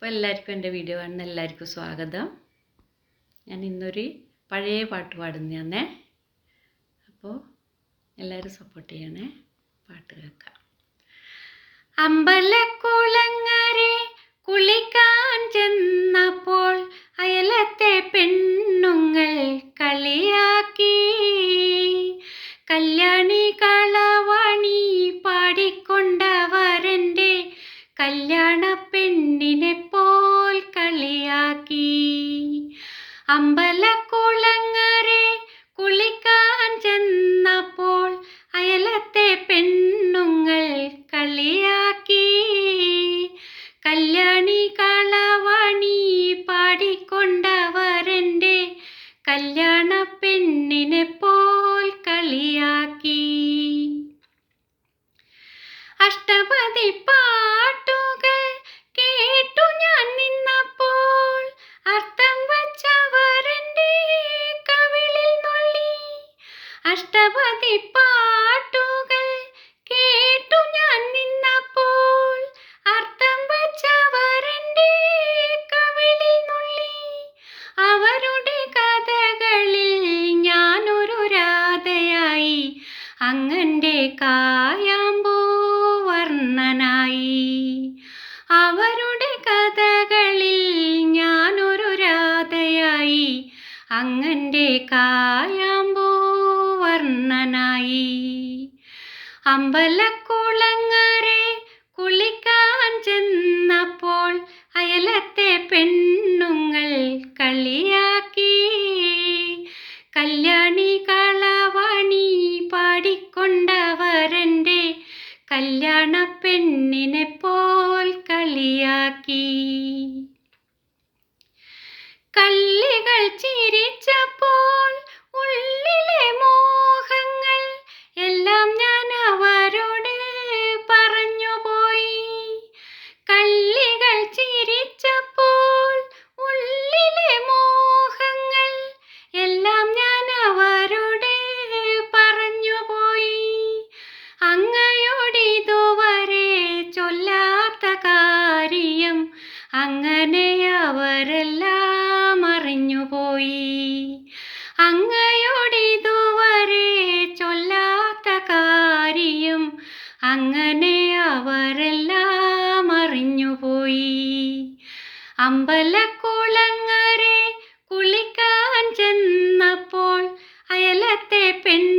അപ്പോൾ എല്ലാവർക്കും എന്റെ വീഡിയോ കാണുന്ന എല്ലാവർക്കും സ്വാഗതം. ഞാൻ ഇന്നൊരു പഴയ പാട്ട് പാടുന്നതാണേ അപ്പോൾ എല്ലാവരും സപ്പോർട്ട് ചെയ്യണേ. പാട്ട് കേൾക്കാം. അമ്പലക്കുളങ്ങരെ കുളിക്കാൻ ചെന്നപ്പോൾ അയലത്തെ പെണ്ണുങ്ങൾ കളിയാക്കി. കല്യാണി കളവാണി പാടിക്കൊണ്ടവരന്റെ കല്യാണ അമ്പലക്കുളങ്ങരെ കുളിക്കാൻ ചെന്നപ്പോൾ അയലത്തെ പെണ്ണുങ്ങൾ അഷ്ടപതി പാട്ടുകൾ കേട്ടു ഞാൻ നിന്നപ്പോൾ. അർത്ഥം വച്ചവരന്റെ കവിളിൽ നുള്ളി. അവരുടെ കഥകളിൽ ഞാനൊരു രാധയായി. അങ്ങന്റെ കായാമ്പോ വർണനായി. അവരുടെ കഥകളിൽ ഞാനൊരു രാധയായി. അങ്ങന്റെ കായാമ്പോ വർണനായി അമ്പലക്കുളങ്ങരെ കുളിക്കാൻ ചെന്നപ്പോൾ അയലത്തെ പെണ്ണുങ്ങൾ കളിയാക്കി. കല്യാണി കളവാണി പാടിക്കൊണ്ടവരന്റെ കല്യാണ പെണ്ണിനെ പോൽ കളിയാക്കി. കള്ളികൾ ചിരിച്ചപ്പോൾ അങ്ങനെ അവരെല്ലാം അറിഞ്ഞുപോയി. അങ്ങയോടിതുവരെ ചൊല്ലാത്ത കാര്യം അങ്ങനെ അവരെല്ലാം അറിഞ്ഞുപോയി. അമ്പലക്കുളങ്ങരെ കുളിക്കാൻ ചെന്നപ്പോൾ അയലത്തെ പെണ്ണുങ്ങൾ